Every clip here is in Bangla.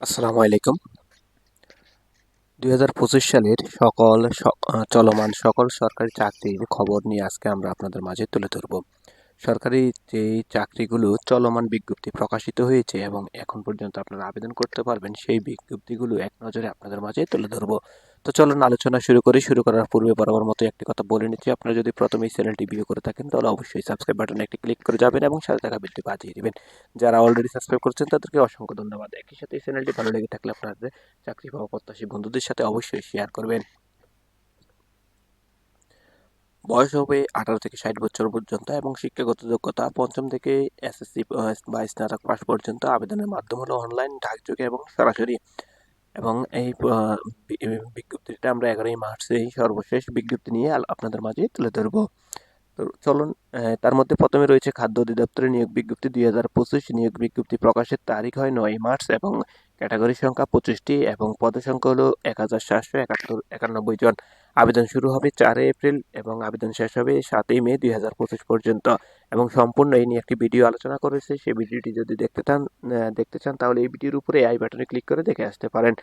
আসসালামু আলাইকুম। দুই হাজার পঁচিশ সালের সকল চলমান সকল সরকারি চাকরির খবর নিয়ে আজকে আমরা আপনাদের মাঝে তুলে ধরব। সরকারি যেই চাকরিগুলো চলমান বিজ্ঞপ্তি প্রকাশিত হয়েছে এবং এখন পর্যন্ত আপনারা আবেদন করতে পারবেন, সেই বিজ্ঞপ্তিগুলো এক নজরে আপনাদের মাঝে তুলে ধরব। তো চলুন আলোচনা শুরু করি। শুরু করার পূর্বে বরাবর মতো একটি কথা বলে নিচ্ছি। আপনারা যদি প্রথমে এই চ্যানেলটি ভিউ করে থাকেন, তাহলে অবশ্যই সাবস্ক্রাইব বাটনে একটি ক্লিক করে যাবেন এবং সাথে থাকা বেলটি বাজিয়ে দেবেন। যারা অলরেডি সাবস্ক্রাইব করছেন, তাদেরকে অসংখ্য ধন্যবাদ। একই সাথে এই চ্যানেলটি ভালো লেগে থাকলে আপনাদের চাকরি পাওয়া প্রত্যাশী বন্ধুদের সাথে অবশ্যই শেয়ার করবেন। বয়স হবে আঠারো থেকে ষাট বছর পর্যন্ত এবং শিক্ষাগত যোগ্যতা পঞ্চম থেকে এসএসসি বা স্নাতক পাস পর্যন্ত আবেদনের মাধ্যম হলো অনলাইন ডাকযোগে এবং সরাসরি। এবং এই বিজ্ঞপ্তিটা আমরা এগারোই মার্চেই সর্বশেষ বিজ্ঞপ্তি নিয়ে আপনাদের মাঝে তুলে ধরব। চলুন তার মধ্যে প্রথমে রয়েছে খাদ্য অধিদপ্তরের নিয়োগ বিজ্ঞপ্তি দুই হাজার পঁচিশ। নিয়োগ বিজ্ঞপ্তি প্রকাশের তারিখ হয় নয় মার্চ এবং ক্যাটাগরি সংখ্যা পঁচিশটি এবং পদের সংখ্যা হলো এক হাজার সাতশো একাত্তর, একানব্বই জন। আবেদন শুরু হবে চারই এপ্রিল এবং আবেদন শেষ হবে সাতই মে দুই হাজার পঁচিশ পর্যন্ত। এবং সম্পূর্ণ এই নিয়ে একটি ভিডিও আলোচনা করেছে। সেই ভিডিওটি যদি দেখতে চান দেখতে চান, তাহলে এই ভিডিওর উপরে আই বাটনে ক্লিক করে দেখে আসতে পারেন।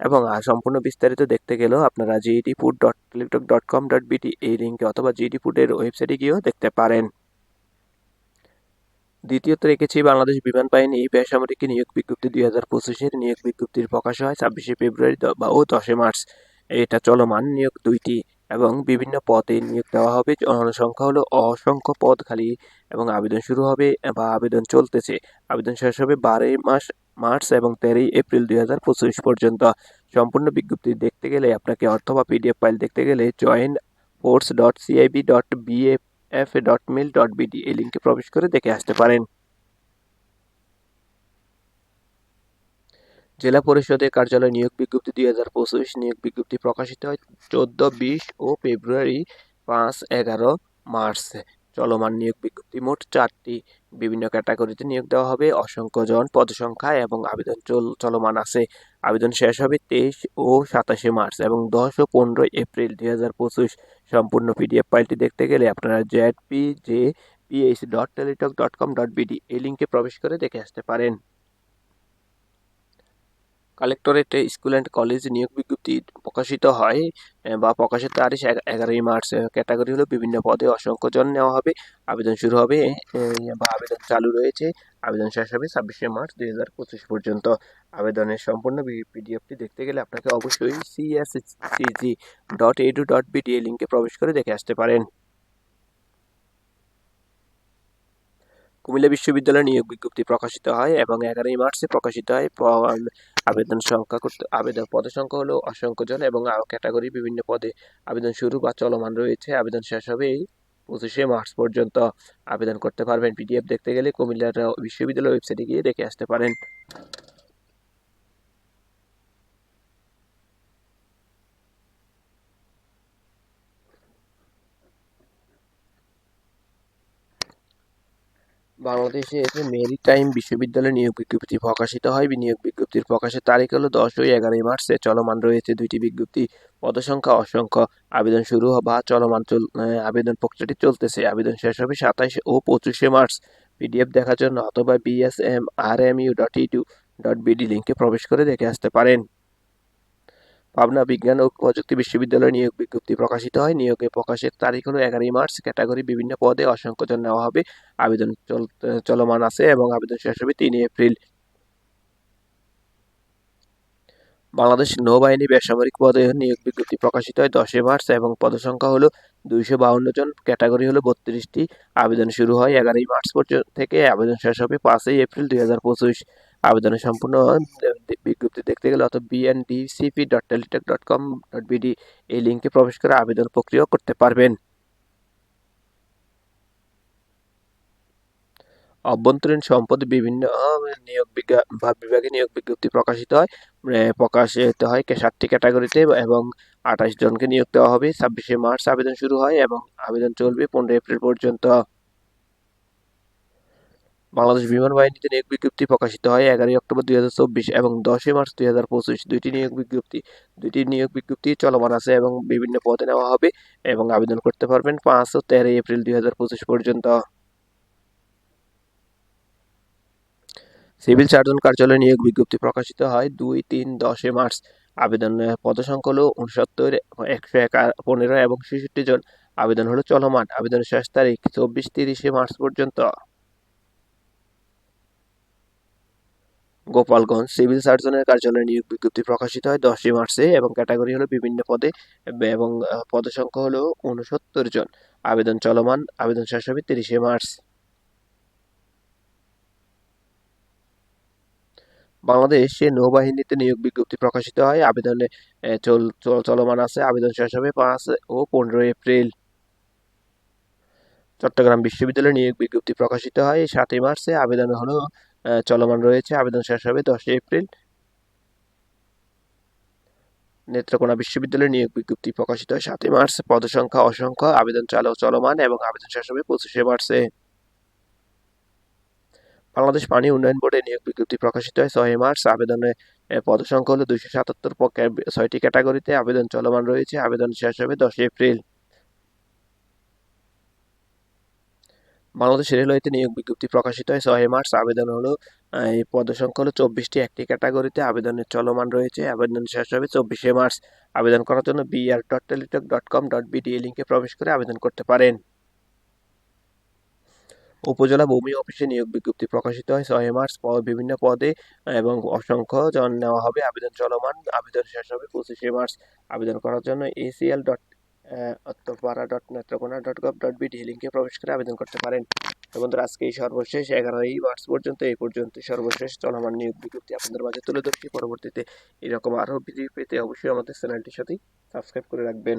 এবং সম্পূর্ণ বিস্তারিত দেখতে গেলেও আপনারা GD food dot teletalk dot com dot BT এই লিঙ্কে অথবা জিডি ফুডের ওয়েবসাইটে গিয়েও দেখতে পারেন। দ্বিতীয়ত রেখেছি, বাংলাদেশ বিমান বাহিনী বেসামরিক নিয়োগ বিজ্ঞপ্তি দুই হাজার পঁচিশের নিয়োগ বিজ্ঞপ্তির প্রকাশ হয় ছাব্বিশে ফেব্রুয়ারি বা ও দশে মার্চ। এটা চলমান নিয়োগ দুইটি এবং বিভিন্ন পদে নিয়োগ দেওয়া হবে। জনসংখ্যা হলো অসংখ্য পদ খালি এবং আবেদন শুরু হবে বা আবেদন চলতেছে। আবেদন শেষ হবে বারোই মাস, মার্চ এবং তেরোই এপ্রিল দুই হাজার পঁচিশ পর্যন্ত। সম্পূর্ণ বিজ্ঞপ্তি দেখতে গেলে আপনাকে অথবা পিডিএফ ফাইল দেখতে গেলে join force dot CIB dot BF F dot mil dot BD এই লিঙ্কে প্রবেশ করে দেখে আসতে পারেন। জেলা পরিষদের কার্যালয় নিয়োগ বিজ্ঞপ্তি দুই হাজার পঁচিশ নিয়োগ বিজ্ঞপ্তি প্রকাশিত হয় চোদ্দ, বিশ ও ফেব্রুয়ারি পাঁচ, এগারো মার্চ। চলমান নিয়োগ বিজ্ঞপ্তি মোট চারটি। বিভিন্ন ক্যাটাগরিতে নিয়োগ দেওয়া হবে। অসংখ্য জন পদ সংখ্যা এবং আবেদন চল চলমান আছে। আবেদন শেষ হবে তেইশ ও সাতাশে মার্চ এবং দশ ও পনেরোই এপ্রিল দুই হাজার পঁচিশ। সম্পূর্ণ পিডিএফ ফাইলটি দেখতে গেলে আপনারা Z P J PH dot teletalk dot com dot BD এই লিঙ্কে প্রবেশ করে দেখে আসতে পারেন। কালেক্টরেটে স্কুল অ্যান্ড কলেজ নিয়োগ বিজ্ঞপ্তি প্রকাশিত হয় বা প্রকাশের তারিখ এগা- এগারোই মার্চ ক্যাটাগরি হলো বিভিন্ন পদে অসংখ্য জন নেওয়া হবে, আবেদন শুরু হবে বা আবেদন চালু রয়েছে, আবেদন শেষ হবে ছাব্বিশে মার্চ দুই হাজার পঁচিশ পর্যন্ত। আবেদনের সম্পূর্ণ পিডিএফটি দেখতে গেলে আপনাকে অবশ্যই CSCG dot edu dot BD এই লিঙ্কে প্রবেশ করে দেখে আসতে পারেন। কুমিল্লা বিশ্ববিদ্যালয়ের নিয়োগ বিজ্ঞপ্তি প্রকাশিত হয় এবং এগারোই মার্চে প্রকাশিত হয়। আবেদন সংখ্যা করতে আবেদন পদের সংখ্যা হলো অসংখ্যজন এবং ক্যাটাগরি বিভিন্ন পদে আবেদন শুরু বা চলমান রয়েছে। আবেদন শেষ হবে এই পঁচিশে মার্চ পর্যন্ত আবেদন করতে পারবেন। পিডিএফ দেখতে গেলে কুমিল্লার বিশ্ববিদ্যালয় ওয়েবসাইটে গিয়ে দেখে আসতে পারেন। বাংলাদেশের মেরিটাইম বিশ্ববিদ্যালয় নিয়োগ বিজ্ঞপ্তি প্রকাশিত হয়। নিয়োগ বিজ্ঞপ্তির প্রকাশের তারিখ হলো দশ ও এগারোই মার্চে। চলমান রয়েছে দুইটি বিজ্ঞপ্তি। পদসংখ্যা, অসংখ্য আবেদন শুরু বা চলমান চল আবেদন প্রক্রিয়াটি চলতেছে। আবেদন শেষ হবে সাতাইশ ও পঁচিশে মার্চ। পিডিএফ দেখার জন্য অথবা BSM R M U dot edu dot BD লিঙ্কে প্রবেশ করে দেখে আসতে পারেন। পাবনা বিজ্ঞান ও প্রযুক্তি বিশ্ববিদ্যালয় নিয়োগ বিজ্ঞপ্তি প্রকাশিত হয়। নিয়োগে প্রকাশের তারিখ হলো এগারোই মার্চ। ক্যাটাগরি বিভিন্ন পদে অসংখ্য জন নেওয়া হবে। আবেদন চল, চলমান আছে এবং আবেদন শেষ হবে তিন এপ্রিল। বাংলাদেশ নৌবাহিনী বেসামরিক পদে নিয়োগ বিজ্ঞপ্তি প্রকাশিত হয় দশই মার্চ এবং পদসংখ্যা হলো দুইশো বাউন্ন জন। ক্যাটাগরি হলো বত্রিশটি। আবেদন শুরু হয় এগারোই মার্চ পর্যন্ত থেকে। আবেদন শেষ হবে পাঁচই এপ্রিল দুই হাজার পঁচিশ। আবেদনের সম্পূর্ণ বিজ্ঞপ্তি দেখতে গেলে অথবা BNDCP dot teletalk dot com dot BD এই লিঙ্কে প্রবেশ করে আবেদন প্রক্রিয়া করতে পারবেন। অভ্যন্তরীণ সম্পদ বিভিন্ন নিয়োগ বিজ্ঞা- বিভাগে নিয়োগ বিজ্ঞপ্তি প্রকাশিত হয়। প্রকাশিত হয় সাতটি ক্যাটাগরিতে এবং আঠাশ জনকে নিয়োগ দেওয়া হবে। ছাব্বিশে মার্চ আবেদন শুরু হয় এবং আবেদন চলবে পনেরো এপ্রিল পর্যন্ত। বাংলাদেশ বিমান বাহিনীতে নিয়োগ বিজ্ঞপ্তি প্রকাশিত হয় এগারোই অক্টোবর দুই হাজার চব্বিশ এবং দশই মার্চ দুই হাজার পঁচিশ। দুইটি নিয়োগ বিজ্ঞপ্তি। দুইটি নিয়োগ বিজ্ঞপ্তি চলমান আছে এবং বিভিন্ন পদে নেওয়া হবে এবং আবেদন করতে পারবেন পাঁচ ও তেরোই এপ্রিল দুই হাজার পঁচিশ পর্যন্ত। সিভিল সার্জন কার্যালয়ে নিয়োগ বিজ্ঞপ্তি প্রকাশিত হয় দুই, তিন দশে মার্চ। আবেদন পদসংখ্যা হলো উনসত্তর একশো এক, পনেরো এবং ছেষট্টি জন। আবেদন হলো চলমান। আবেদনের শেষ তারিখ চব্বিশ, তিরিশে মার্চ পর্যন্ত। গোপালগঞ্জ সিভিল সার্জনের কার্যালয়ে নিয়োগ বিজ্ঞপ্তি প্রকাশিত হয় দশই মার্চে এবং ক্যাটাগরি হলো বিভিন্ন পদে এবং পদসংখ্যা হলো উনসত্তর জন। আবেদন চলমান, আবেদন শেষ হবে তিরিশে মার্চ। বাংলাদেশে নৌবাহিনীতে নিয়োগ বিজ্ঞপ্তি প্রকাশিত হয়। আবেদনে চল চল- চলমান আছে। আবেদন শেষ হবে পাঁচ ও পনেরো এপ্রিল। চট্টগ্রাম বিশ্ববিদ্যালয়ে নিয়োগ বিজ্ঞপ্তি প্রকাশিত হয় সাতই মার্চে। আবেদন হলো চলমান রয়েছে। আবেদন শেষ হবে দশই এপ্রিল। নেত্রকোনা বিশ্ববিদ্যালয়ের নিয়োগ বিজ্ঞপ্তি প্রকাশিত হয় সাতই মার্চ। পদসংখ্যা, অসংখ্য, আবেদন চালু চলমান এবং আবেদন শেষ হবে পঁচিশে মার্চে। বাংলাদেশ পানি উন্নয়ন বোর্ডে নিয়োগ বিজ্ঞপ্তি প্রকাশিত হয় ছয় মার্চ। আবেদনে পদসংখ্যা হলো দুইশো সাতাত্তর ছয়টি ক্যাটাগরিতে আবেদন চলমান রয়েছে। আবেদন শেষ হবে দশই এপ্রিল। বাংলাদেশ রেলওয়েতে নিয়োগ বিজ্ঞপ্তি প্রকাশিত হয় ছয় মার্চ আবেদন হলো এই পদসংখ্যা হলো চব্বিশটি। একটি ক্যাটাগরিতে আবেদনের চলমান রয়েছে। আবেদন শেষ হবে চব্বিশে মার্চ। আবেদন করার জন্য BR dot teletalk dot com dot BD লিঙ্কে প্রবেশ করে আবেদন করতে পারেন। উপজেলা ভূমি অফিসে নিয়োগ বিজ্ঞপ্তি প্রকাশিত হয় ছয় মার্চ। বিভিন্ন পদে এবং অসংখ্য জন নেওয়া হবে। আবেদন চলমান। আবেদন শেষ হবে পঁচিশে মার্চ। আবেদন করার জন্য ACL dot Uttarpara dot Netrokona dot gov dot BD লিঙ্কে প্রবেশ করে আবেদন করতে পারেন। বন্ধুরা, আজকে এই সর্বশেষ এগারোই মার্চ পর্যন্ত, এই পর্যন্ত সর্বশেষ চলমান নিয়োগ বিজ্ঞপ্তি আপনাদের মাঝে তুলে ধরছি। পরবর্তীতে এরকম আরও ভিডিও পেতে অবশ্যই আমাদের চ্যানেলটির সাথেই সাবস্ক্রাইব করে রাখবেন।